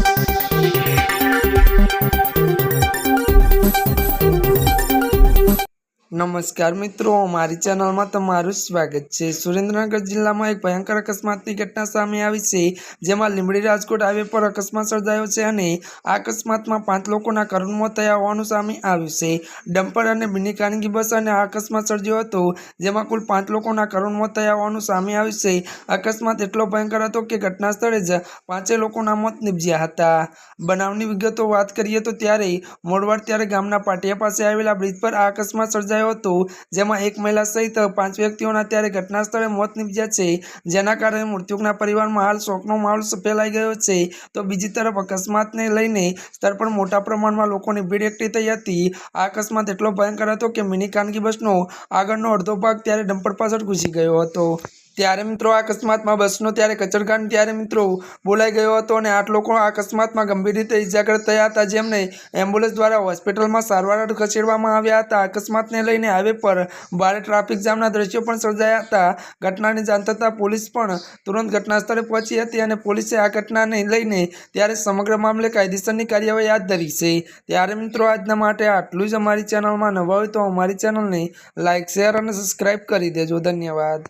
Thank you. નમસ્કાર મિત્રો, મારી ચેનલમાં તમારું સ્વાગત છે. સુરેન્દ્રનગર જિલ્લામાં એક ભયંકર અકસ્માતની ઘટના સામે આવી છે, જેમાં લીંબડી રાજકોટ હાઈવે પર અકસ્માત સર્જાયો છે અને આ અકસ્માતમાં પાંચ લોકોના કરુણ મોત થયા હોવાનું સામે આવ્યું છે. ડમ્પર અને મિની ખાનગી બસ અને આ અકસ્માત સર્જ્યો હતો, જેમાં કુલ પાંચ લોકોના કરુણ થયા હોવાનું સામે આવ્યું છે. અકસ્માત એટલો ભયંકર હતો કે ઘટના સ્થળે જ પાંચે લોકોના મોત નીપજ્યા હતા. બનાવની વિગતો વાત કરીએ તો ત્યારે મોડવાડ ત્યારે ગામના પાટિયા પાસે આવેલા બ્રિજ પર આ અકસ્માત સર્જાયો હતો. જેમાં એક મહિલા સહિત પાંચ વ્યક્તિઓના ત્યારે ઘટના સ્થળે મોત નીપજ્યા છે. જેના કારણે મૃત્યુકના પરિવારમાં હાલ શોકનો માહોલ ફેલાઈ ગયો છે. તો બીજી તરફ અકસ્માતને લઈને સ્થળ પર મોટા પ્રમાણમાં લોકોની ભીડ એકઠી થઈ હતી. આ અકસ્માત એટલો ભયંકર હતો કે મિની ખાનગી બસનો આગળનો અડધો ભાગ ત્યારે ડમ્પર પાછળ ઘૂસી ગયો હતો. ત્યારે મિત્રો આ અકસ્માતમાં બસનો ત્યારે કચરગાંઠ ત્યારે મિત્રો બોલાઈ ગયો હતો અને આઠ લોકો આ અકસ્માતમાં ગંભીર રીતે ઇજાગ્રસ્ત થયા હતા, જેમને એમ્બ્યુલન્સ દ્વારા હોસ્પિટલમાં સારવાર ખસેડવામાં આવ્યા હતા. અકસ્માતને લઈને હાઈવે પર ભારે ટ્રાફિક જામના દ્રશ્યો પણ સર્જાયા હતા. ઘટનાની જાણ થતાં પોલીસ પણ તુરંત ઘટના સ્થળે પહોંચી હતી અને પોલીસે આ ઘટનાને લઈને ત્યારે સમગ્ર મામલે કાયદેસરની કાર્યવાહી હાથ ધરી છે. ત્યારે મિત્રો આજના માટે આટલું જ અમારી ચેનલમાં નવા હોય તો અમારી ચેનલને લાઇક શેર અને સબસ્ક્રાઈબ કરી દેજો. ધન્યવાદ.